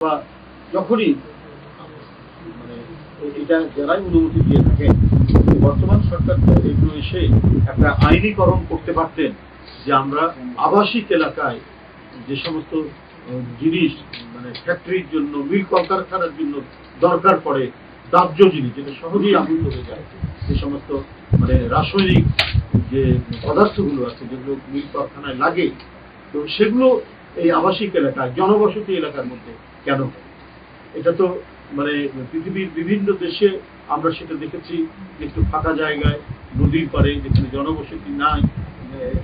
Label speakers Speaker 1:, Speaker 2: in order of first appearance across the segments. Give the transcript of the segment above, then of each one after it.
Speaker 1: বা যখনই মানে এটা যারাই অনুমতি দিয়ে থাকেন বর্তমান সরকার এগুলো এসে একটা আইনীকরণ করতে পারতেন যে আমরা আবাসিক এলাকায় যে সমস্ত জিনিস মানে ফ্যাক্টরির জন্য, মিল কলকারখানার জন্য দরকার পড়ে, দাহ্য জিনিস, যেটা সহজেই আগুন ধরে যায়। যে সমস্ত মানে রাসায়নিক যে পদার্থগুলো আছে, যেগুলো মিল কারখানায় লাগে, তো সেগুলো এই আবাসিক এলাকায় জনবসতি এলাকার মধ্যে কেন? এটা তো মানে পৃথিবীর বিভিন্ন দেশে আমরা সেটা দেখেছি একটু ফাঁকা জায়গায়, নদীর পারে যেখানে জনবসতি নাই,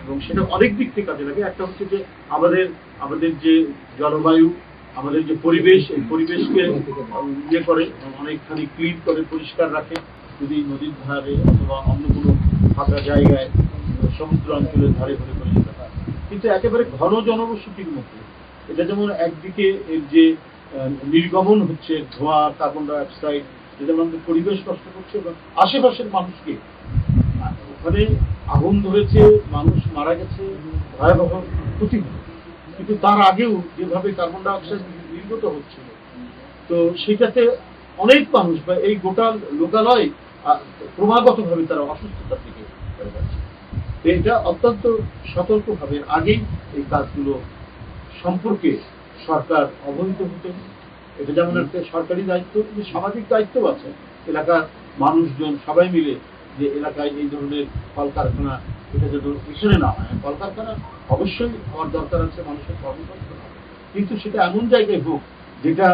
Speaker 1: এবং সেটা অনেক দিক থেকে কাজে লাগে। একটা হচ্ছে যে আমাদের আমাদের যে জলবায়ু, আমাদের যে পরিবেশ, এই পরিবেশকে ইয়ে করে, অনেকখানি ক্লিন করে, পরিষ্কার রাখে। যদি নদীর ধারে অথবা অন্য কোনো ফাঁকা জায়গায় সমুদ্র অঞ্চলের ধারে ধরে হয় কিন্তু একেবারে ঘন জনবসতির মধ্যে এটা যেমন একদিকে এর যে নির্গমন হচ্ছে, ধোঁয়া কার্বন ডাই অক্সাইড যেটা আমাদের পরিবেশ নষ্ট করছে, এবং আশেপাশের মানুষকে। ওখানে আগুন ধরেছে, মানুষ মারা গেছে, ভয়াবহ ক্ষতি কিন্তু তার আগেও যেভাবে কার্বন ডাইঅক্সাইড নির্গত হচ্ছিল, তো সেটাতে অনেক মানুষ বা এই গোটা লোকালয় ক্রমাগতভাবে তারা অসুস্থতার দিকে যাচ্ছে। এটা অত্যন্ত সতর্কভাবে আগেই এই কাজগুলো সম্পর্কে সরকার অবহিত হতেন এটা যেমন একটা সরকারি দায়িত্ব কিন্তু সামাজিক দায়িত্ব আছে। এলাকার মানুষজন সবাই মিলে যে এলাকায় এই ধরনের কলকারখানা এটা যেন এখানে না হয়। কলকারখানা অবশ্যই হওয়ার দরকার আছে মানুষের কর্মসংস্থান কিন্তু সেটা এমন জায়গায় হোক যেটা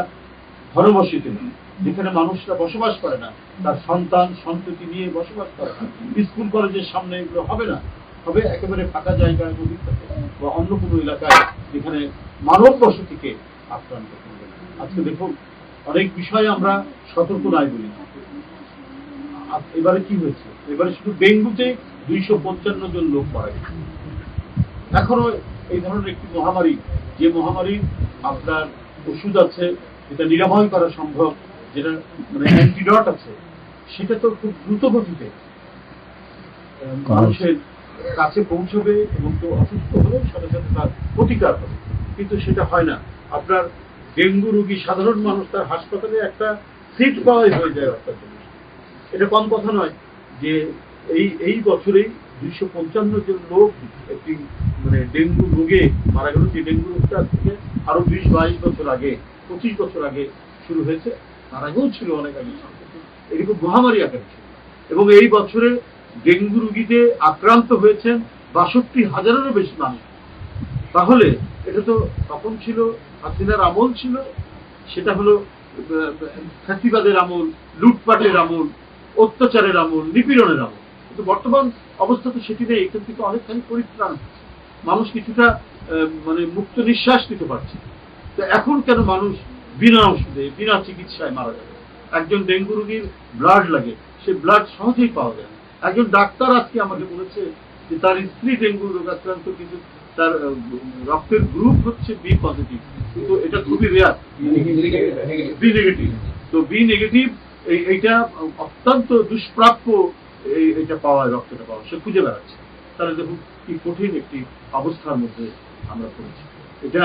Speaker 1: ঘনবসতি না যেখানে মানুষরা বসবাস করে না তার সন্তান সন্ততি নিয়ে বসবাস করে না স্কুল কলেজের সামনে এগুলো হবে না। হবে একেবারে ফাঁকা জায়গায় নদীর কাছে বা অন্য কোনো এলাকায় যেখানে মানব বসতিকে আক্রান্ত করবে আজকে দেখুন, অনেক বিষয়ে আমরা সতর্ক নাই বলি। এবারে কি হয়েছে? এবারে শুধু ডেঙ্গুতে দুইশো পঞ্চান্ন জন লোক মারা গেছে। এখনও এই ধরনের একটি মহামারী, যে মহামারী আপনার ওষুধ আছে, যেটা নিরাময় করা সম্ভব, যেটা মানে অ্যান্টিডট আছে, সেটা তো খুব দ্রুত গতিতে মানুষের কাছে পৌঁছবে এবং কেউ অসুস্থ হলে সাথে সাথে তার প্রতিকার হবে। কিন্তু সেটা হয় না। আপনার ডেঙ্গু রোগী সাধারণ মানুষ তার হাসপাতালে একটা সিট পাওয়াই হয়ে যায় জন্য। এটা কম কথা নয় যে এই এই বছরেই দুইশো পঞ্চান্ন জন লোক একটি মানে ডেঙ্গু রোগে মারা গেল। যে ডেঙ্গু রোগটা থেকে আরও বিশ, বাইশ বছর আগে, পঁচিশ বছর আগে শুরু হয়েছে। তার আগেও ছিল অনেক আগে। খুব মহামারী আকারে ছিল। এবং এই বছরে ডেঙ্গু রুগীতে আক্রান্ত হয়েছেন বাষট্টি হাজারেরও বেশি মানুষ। তাহলে এটা তো তখন ছিল, হাসিনার আমল ছিল, সেটা হলো ফ্যাসিবাদের আমল, লুটপাটের আমল, অত্যাচারের আমল, নিপীড়নের আমল। কিন্তু বর্তমান অবস্থা তো সেটি নেই, এখান থেকে অনেকখানি পরিত্রাণ মানুষ কিছুটা মানে মুক্ত নিঃশ্বাস নিতে পারছে। তো এখন কেন মানুষ বিনা ওষুধে, বিনা চিকিৎসায় মারা যাবে? একজন ডেঙ্গু রোগীর ব্লাড লাগে, সে ব্লাড সহজেই পাওয়া যায়। একজন ডাক্তার আজকে আমাকে বলেছে যে তার স্ত্রী ডেঙ্গু রোগ আক্রান্ত কিন্তু তার রক্তের গ্রুপ হচ্ছে বি পজিটিভ কিন্তু এটা খুবই রেয়ার বি নেগেটিভ তো বি নেগেটিভ এইটা অত্যন্ত দুষ্প্রাপ্য এটা পাওয়া, রক্তটা পাওয়া। সে খুঁজে বেড়াচ্ছে। তাহলে দেখুন কি কঠিন একটি অবস্থার মধ্যে আমরা পড়েছি। এটা